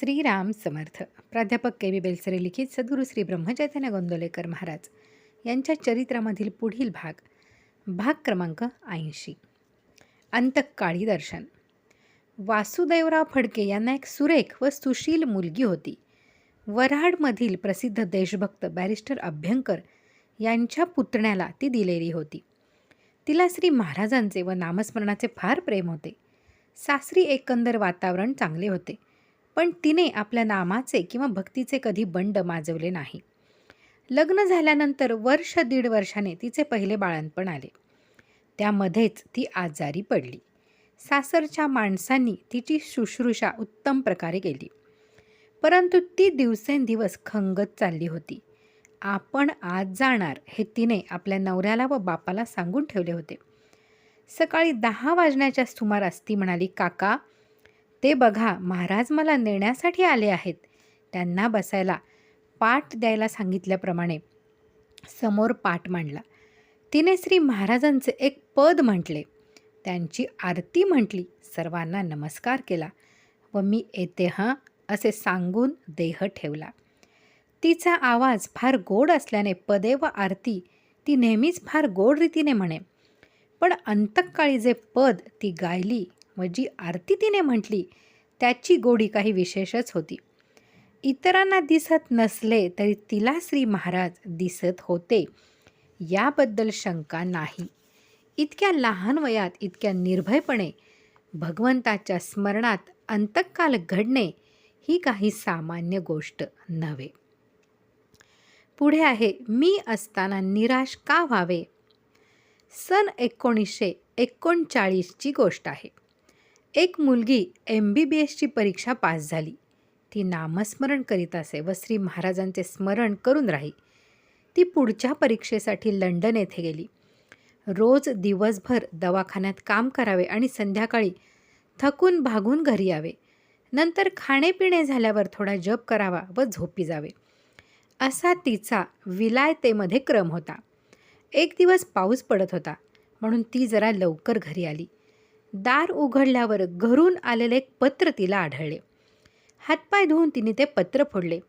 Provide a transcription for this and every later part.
श्रीराम समर्थ. प्राध्यापक के बी बेलसरे लिखित सद्गुरू श्री ब्रह्मचैतन्य गोंदोलेकर महाराज. यांच्या चरित्रामधील पुढील भाग भाग क्रमांक ऐंशी. अंतकाळी दर्शन. वासुदेवराव फडके यांना एक सुरेख व सुशील मुलगी होती. वऱ्हाडमधील प्रसिद्ध देशभक्त बॅरिस्टर अभ्यंकर यांच्या पुतण्याला ती दिलेली होती. तिला श्री महाराजांचे व नामस्मरणाचे फार प्रेम होते. सासरी एकंदर वातावरण चांगले होते. पण तिने आपल्या नामाचे किंवा भक्तीचे कधी बंड माजवले नाही. लग्न झाल्यानंतर वर्ष दीड वर्षाने तिचे पहिले बाळणपण आले. त्यामध्येच ती आजारी पडली. सासरच्या माणसांनी तिची शुश्रूषा उत्तम प्रकारे केली. परंतु ती दिवसेंदिवस खंगत चालली होती. आपण आज जाणार हे तिने आपल्या नवऱ्याला व बापाला सांगून ठेवले होते. सकाळी दहा वाजण्याच्या सुमारास ती म्हणाली काका ते बघा महाराज मला नेण्यासाठी आले आहेत. त्यांना बसायला पाठ द्यायला सांगितल्याप्रमाणे समोर पाठ मांडला. तिने श्री महाराजांचे एक पद म्हटले. त्यांची आरती म्हटली. सर्वांना नमस्कार केला व मी येते हां असे सांगून देह ठेवला. तिचा आवाज फार गोड असल्याने पदे व आरती ती नेहमीच फार गोड रीतीने म्हणे. पण अंतकाळी जे पद ती गायली व जी आरती तिने म्हटली त्याची गोडी काही विशेषच होती. इतरांना दिसत नसले तरी तिला श्री महाराज दिसत होते. याबद्दल शंका नाही. इतक्या लहान वयात इतक्या निर्भयपणे भगवंताच्या स्मरणात अंतकाल घडणे ही काही सामान्य गोष्ट नव्हे. पुढे आहे मी असताना निराश का व्हावे? सन एकोणीसशे एकोणचाळीसची गोष्ट आहे. एक मुलगी एम बी बी एसची परीक्षा पास झाली. ती नामस्मरण करीत असे व श्री महाराजांचे स्मरण करून राही. ती पुढच्या परीक्षेसाठी लंडन येथे गेली. रोज दिवसभर दवाखान्यात काम करावे आणि संध्याकाळी थकून भागून घरी यावे. नंतर खाणेपिणे झाल्यावर थोडा जप करावा व झोपी जावे. असा तिचा विलायतेमध्ये क्रम होता. एक दिवस पाऊस पडत होता म्हणून ती जरा लवकर घरी आली. दार उघडल्यावर घरून आलेले एक पत्र तिला आढळले. हातपाय धुवून तिने ते पत्र फोडले.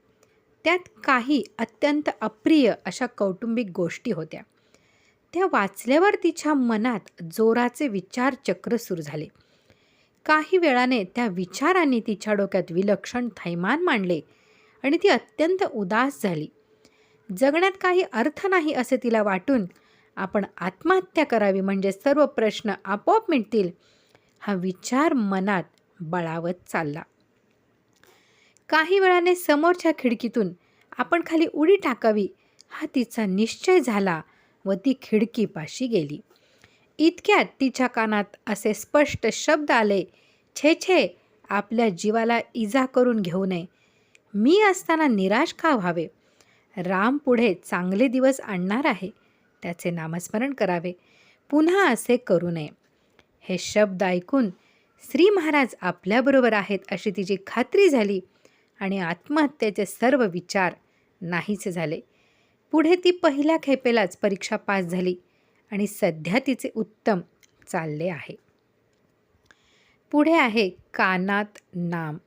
त्यात काही अत्यंत अप्रिय अशा कौटुंबिक गोष्टी होत्या. त्या वाचल्यावर तिच्या मनात जोराचे विचार चक्र सुरू झाले. काही वेळाने त्या विचारांनी तिच्या डोक्यात विलक्षण थैमान मांडले आणि ती अत्यंत उदास झाली. जगण्यात काही अर्थ नाही असे तिला वाटून आपण आत्महत्या करावी म्हणजे सर्व प्रश्न आपोआप मिटतील हा विचार मनात बळावत चालला. काही वेळाने समोरच्या खिडकीतून आपण खाली उडी टाकावी हा तिचा निश्चय झाला व ती खिडकीपाशी गेली. इतक्यात तिच्या कानात असे स्पष्ट शब्द आले छे छे आपल्या जीवाला इजा करून घेऊ नये. मी असताना निराश का व्हावे? राम पुढे चांगले दिवस आणणार आहे. त्याचे नामस्मरण करावे. पुन्हा असे करू नये. हे शब्द ऐकून श्री महाराज आपल्याबरोबर आहेत अशी तिची खात्री झाली आणि आत्महत्येचे सर्व विचार नाहीसे झाले. पुढे ती पहिल्या खेपेलाच परीक्षा पास झाली आणि सध्या तिचे उत्तम चालले आहे. पुढे आहे कानात नाम.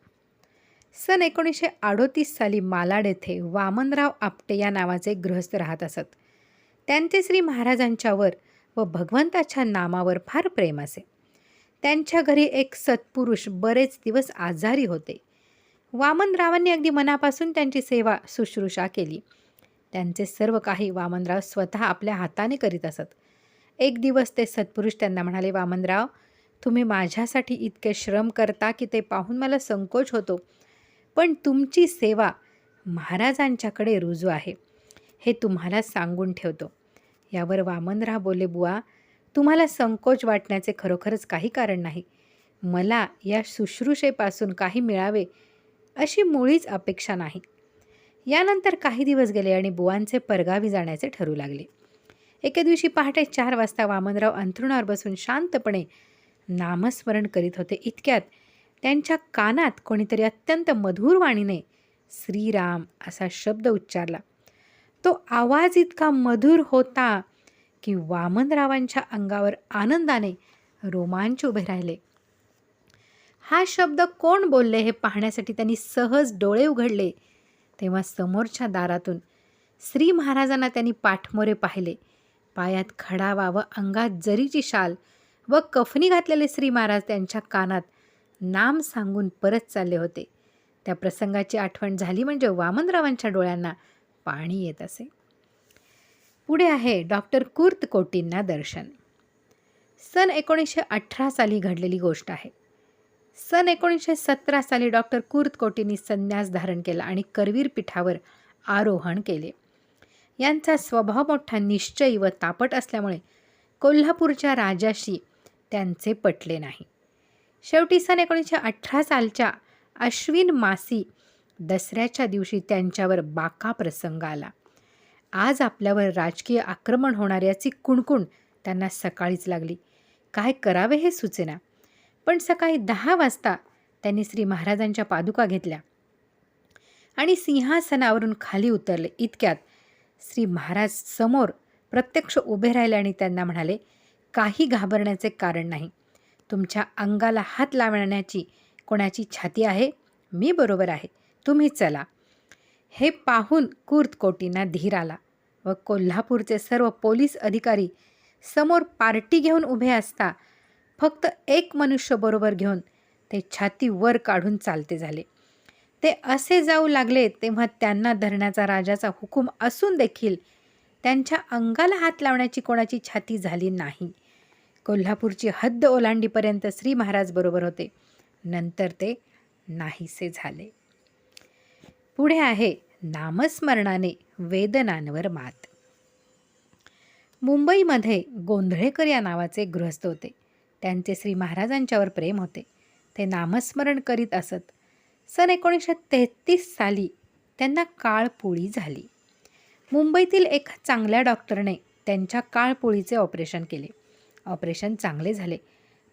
सन एकोणीसशे अडोतीस साली मालाड येथे वामनराव आपटे या नावाचे गृहस्थ राहत असत. त्यांचे श्री महाराजांच्यावर व भगवंताच्या नामावर फार प्रेम असे. त्यांच्या घरी एक सत्पुरुष बरेच दिवस आजारी होते. वामनरावांनी अगदी मनापासून त्यांची सेवा शुश्रूषा केली. त्यांचे सर्व काही वामनराव स्वतः आपल्या हाताने करीत असत. एक दिवस ते सत्पुरुष त्यांना म्हणाले वामनराव तुम्ही माझ्यासाठी इतके श्रम करता की ते पाहून मला संकोच होतो. पण तुमची सेवा महाराजांच्याकडे रुजू आहे. हे तुम्हाला सांगून ठेवतो. यावर वामनराव बोले बुवा. तुम्हाला संकोच वाटण्याचे खरोखरच काही कारण नाही. मला या शुश्रूषेपासून काही मिळावे अशी मुळीच अपेक्षा नाही. यानंतर काही दिवस गेले आणि बुवांचे परगावी जाण्याचे ठरू लागले. एके दिवशी पहाटे चार वाजता वामनराव अंथरुणावर बसून शांतपणे नामस्मरण करीत होते. इतक्यात त्यांच्या कानात कोणीतरी अत्यंत मधुर वाणीने श्रीराम असा शब्द उच्चारला. तो आवाज इतका मधुर होता की वामनरावांच्या अंगावर आनंदाने रोमांच उभे राहिले. हा शब्द कोण बोलले हे पाहण्यासाठी त्यांनी सहज डोळे उघडले. तेव्हा समोरच्या दारातून श्री महाराजांना त्यांनी पाठमोरे पाहिले. पायात खडावा व अंगात जरीची शाल व कफनी घातलेले श्री महाराज त्यांच्या कानात नाम सांगून परत चालले होते. त्या प्रसंगाची आठवण झाली म्हणजे वामनरावांच्या डोळ्यांना पाणी येत असे. पुढे आहे डॉक्टर कुर्त कोटींना दर्शन. सन एकोणीसशे अठरा साली घडलेली गोष्ट आहे. सन एकोणीसशे सतरा साली डॉक्टर कुर्त कोटींनी संन्यास धारण केला आणि करवीर पीठावर आरोहण केले. यांचा स्वभाव मोठा निश्चयी व तापट असल्यामुळे कोल्हापूरच्या राजाशी त्यांचे पटले नाही. शेवटी सन एकोणीसशे अठरा सालच्या अश्विन मासी दसऱ्याच्या दिवशी त्यांच्यावर बाका प्रसंग आला. आज आपल्यावर राजकीय आक्रमण होणार याची कुणकुण त्यांना सकाळीच लागली. काय करावे हे सुचेना? पण सकाळी दहा वाजता त्यांनी श्री महाराजांच्या पादुका घेतल्या. आणि सिंहासनावरून खाली उतरले. इतक्यात श्री महाराज समोर प्रत्यक्ष उभे राहिले आणि त्यांना म्हणाले काही घाबरण्याचे कारण नाही. तुमच्या अंगाला हात लावण्याची कोणाची छाती आहे? मी बरोबर आहे. तुम्ही चला. हे पाहून कुर्तकोटींना धीर आला व कोल्हापूरचे सर्व पोलीस अधिकारी समोर पार्टी घेऊन उभे असता फक्त एक मनुष्य बरोबर घेऊन ते छाती वर काढून चालते झाले. ते असे जाऊ लागले तेव्हा त्यांना धरण्याचा राजाचा हुकूम असून देखील त्यांच्या अंगाला हात लावण्याची कोणाची छाती झाली नाही. कोल्हापूरची हद्द ओलांडीपर्यंत श्री महाराज बरोबर होते. नंतर ते नाहीसे झाले. पुढे आहे नामस्मरणाने वेदनांवर मात. मुंबईमध्ये गोंधळेकर या नावाचे गृहस्थ होते. त्यांचे श्री महाराजांच्यावर प्रेम होते. ते नामस्मरण करीत असत. सन एकोणीसशे तेहतीस साली त्यांना काळपोळी झाली. मुंबईतील एका चांगल्या डॉक्टरने त्यांच्या काळपोळीचे ऑपरेशन केले. ऑपरेशन चांगले झाले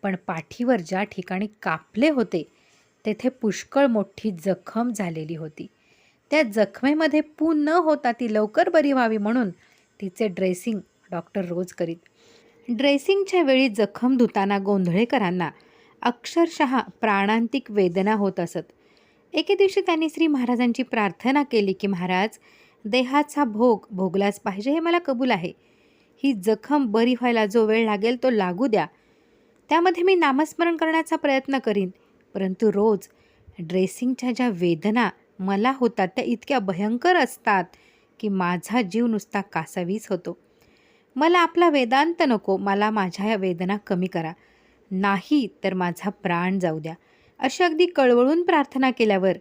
पण पाठीवर ज्या ठिकाणी कापले होते तेथे पुष्कळ मोठी जखम झालेली होती. त्या जखमेमध्ये पू न होता ती लवकर बरी व्हावी म्हणून तिचे ड्रेसिंग डॉक्टर रोज करीत. ड्रेसिंगच्या वेळी जखम धुताना गोंधळेकरांना अक्षरशः प्राणांतिक वेदना होत असत. एके दिवशी त्यांनी श्री महाराजांची प्रार्थना केली की महाराज देहाचा भोग भोगलाच पाहिजे हे मला कबूल आहे. ही जखम बरी व्हायला जो वेळ लागेल तो लागू द्या. त्यामध्ये मी नामस्मरण करण्याचा प्रयत्न करीन. परंतु रोज ड्रेसिंगच्या ज्या वेदना मला होतात त्या इतक्या भयंकर असतात की माझा जीव नुसता कासावीस होतो. मला आपला वेदांत नको मला माझ्या या वेदना कमी करा. नाही तर माझा प्राण जाऊ द्या. अशी अगदी कळवळून प्रार्थना केल्यावर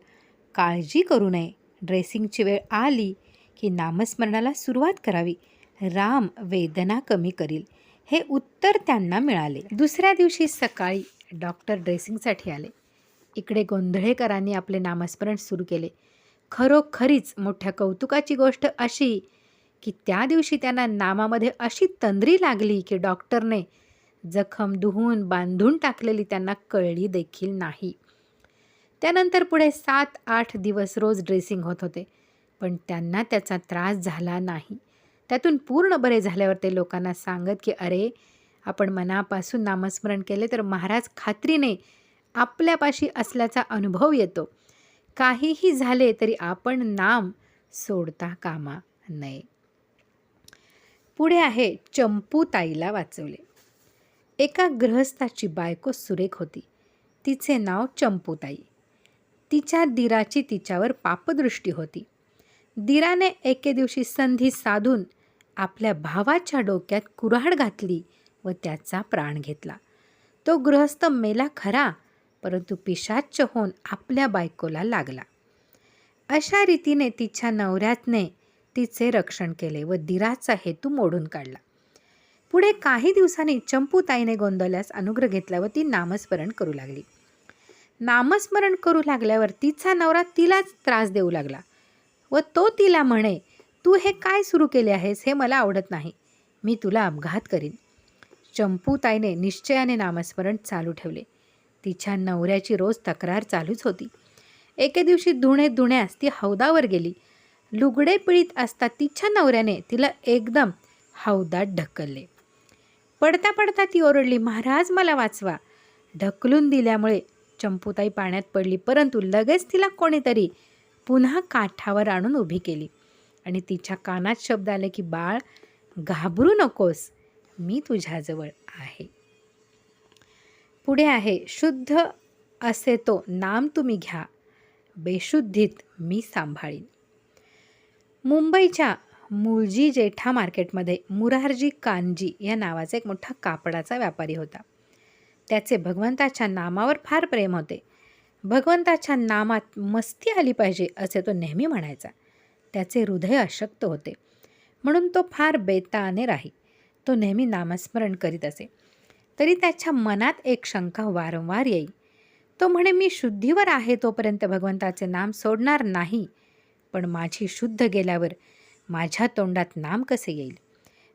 काळजी करू नये. ड्रेसिंगची वेळ आली की नामस्मरणाला सुरुवात करावी. राम वेदना कमी करील. हे उत्तर त्यांना मिळाले. दुसऱ्या दिवशी सकाळी डॉक्टर ड्रेसिंगसाठी आले. इकडे गोंधळेकरांनी आपले नामस्मरण सुरू केले. खरोखरीच मोठ्या कौतुकाची गोष्ट अशी की त्या दिवशी त्यांना नामामध्ये अशी तंद्री लागली की डॉक्टरने जखम धुवून बांधून टाकलेली त्यांना कळली देखील नाही. त्यानंतर पुढे सात आठ दिवस रोज ड्रेसिंग होत होते पण त्यांना त्याचा त्रास झाला नाही. त्यातून पूर्ण बरे झाल्यावर ते लोकांना सांगत की अरे आपण मनापासून नामस्मरण केले तर महाराज खात्रीने आपल्यापाशी असल्याचा अनुभव येतो. काहीही झाले तरी आपण नाम सोडता कामा नये. पुढे आहे चंपूताईला वाचवले. एका गृहस्थाची बायको सुरेख होती. तिचे नाव चंपूताई तिच्या दिराची तिच्यावर पापदृष्टी होती. दिराने एके दिवशी संधी साधून आपल्या भावाच्या डोक्यात कुऱ्हाड घातली व त्याचा प्राण घेतला. तो गृहस्थ मेला खरा परंतु पिशाच्च होऊन आपल्या बायकोला लागला. अशा रीतीने तिच्या नवऱ्यातने तिचे रक्षण केले व दिराचा हेतू मोडून काढला. पुढे काही दिवसांनी चंपूताईने गोंधळल्यास अनुग्रह घेतला व ती नामस्मरण करू लागली. नामस्मरण करू लागल्यावर तिचा नवरा तिलाच त्रास देऊ लागला व तो तिला म्हणे तू हे काय सुरू केले आहेस हे मला आवडत नाही. मी तुला अपघात करीन. चंपूताईने निश्चयाने नामस्मरण चालू ठेवले. तिच्या नवऱ्याची रोज तक्रार चालूच होती. एके दिवशी धुणे धुण्यास ती हौदावर गेली. लुगडे पिळीत असता तिच्या नवऱ्याने तिला एकदम हौदात ढकलले. पडता पडता ती ओरडली महाराज मला वाचवा. ढकलून दिल्यामुळे चंपूताई पाण्यात पडली परंतु लगेच तिला कोणीतरी पुन्हा काठावर आणून उभी केली आणि तिच्या कानात शब्द आले की बाळ घाबरू नकोस मी तुझ्याजवळ आहे. पुढे आहे शुद्ध असे तो नाम तुम्ही घ्या. बेशुद्धीत मी सांभाळीन. मुंबईच्या मुळजी जेठा मार्केटमध्ये मुरारजी कानजी या नावाचा एक मोठा कापडाचा व्यापारी होता. त्याचे भगवंताच्या नामावर फार प्रेम होते. भगवंताच्या नामात मस्ती आली पाहिजे असे तो नेहमी म्हणायचा. त्याचे हृदय अशक्त होते. म्हणून तो फार बेताने राही. तो नेहमी नामस्मरण करीत असे. तरी त्याच्या मनात एक शंका वारंवार येई तो म्हणे मी शुद्धीवर आहे तोपर्यंत भगवंताचे नाम सोडणार नाही. पण माझी शुद्ध गेल्यावर माझ्या तोंडात नाम कसे येईल?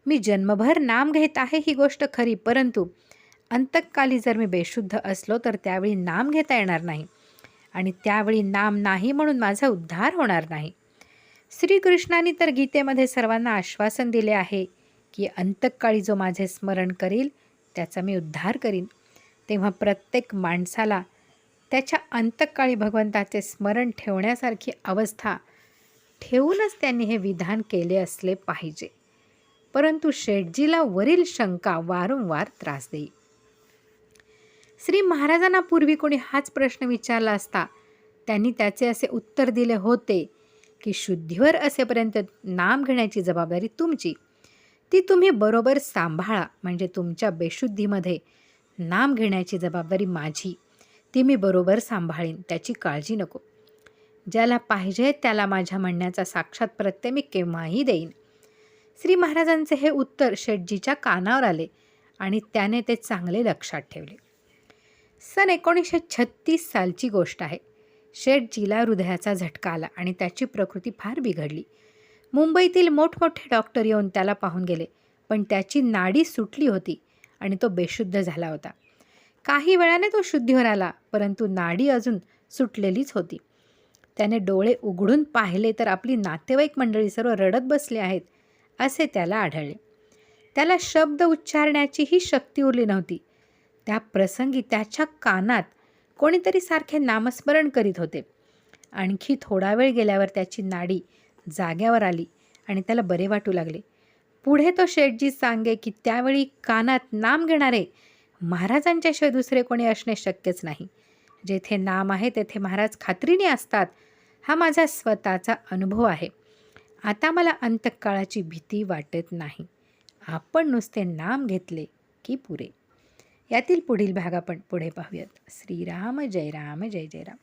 मी जन्मभर नाम घेत आहे ही गोष्ट खरी परंतु अंतकाली जर मी बेशुद्ध असलो तर त्यावेळी नाम घेता येणार नाही. आणि त्यावेळी नाम नाही म्हणून माझा उद्धार होणार नाही. श्रीकृष्णाने तर गीतेमध्ये सर्वांना आश्वासन दिले आहे की अंतकाळी जो माझे स्मरण करील त्याचा मी उद्धार करीन. तेव्हा प्रत्येक माणसाला त्याच्या अंतकाळी भगवंताचे स्मरण ठेवण्यासारखी अवस्था ठेवूनच त्यांनी हे विधान केले असले पाहिजे. परंतु शेटजीला वरील शंका वारंवार त्रास देई. श्री महाराजांना पूर्वी कोणी हाच प्रश्न विचारला असता त्यांनी त्याचे असे उत्तर दिले होते की शुद्धीवर असेपर्यंत नाम घेण्याची जबाबदारी तुमची. ती तुम्ही बरोबर सांभाळा म्हणजे तुमच्या बेशुद्धीमध्ये नाम घेण्याची जबाबदारी माझी. ती मी बरोबर सांभाळीन त्याची काळजी नको. ज्याला पाहिजे त्याला माझ्या म्हणण्याचा साक्षात प्रत्यय मी केव्हाही देईन. श्री महाराजांचे हे उत्तर शेठजीच्या कानावर आले आणि त्याने ते चांगले लक्षात ठेवले. सन एकोणीसशे छत्तीस सालची गोष्ट आहे. शेटजीला हृदयाचा झटका आला आणि त्याची प्रकृती फार बिघडली. मुंबईतील मोठमोठे डॉक्टर येऊन त्याला पाहून गेले. पण त्याची नाडी सुटली होती आणि तो बेशुद्ध झाला होता. काही वेळाने तो शुद्धीवर आला परंतु नाडी अजून सुटलेलीच होती. त्याने डोळे उघडून पाहिले तर आपली नातेवाईक मंडळी सर्व रडत बसले आहेत असे त्याला आढळले. त्याला शब्द उच्चारण्याचीही शक्ती उरली नव्हती. त्या प्रसंगी त्याच्या कानात कोणीतरी सारखे नामस्मरण करीत होते. आणखी थोडा वेळ गेल्यावर त्याची नाडी जाग्यावर आली आणि त्याला बरे वाटू लागले. पुढे तो शेठजी सांगे की त्यावेळी कानात नाम घेणारे महाराजांच्याशिवाय दुसरे कोणी असणे शक्यच नाही. जेथे नाम आहे तेथे महाराज खात्रीने असतात. हा माझा स्वतःचा अनुभव आहे. आता मला अंतकाळाची भीती वाटत नाही. आपण नुसते नाम घेतले की पुरे. यातील पुढील भाग आपण पुढे पाहूयात. श्रीराम जय राम जय जय राम.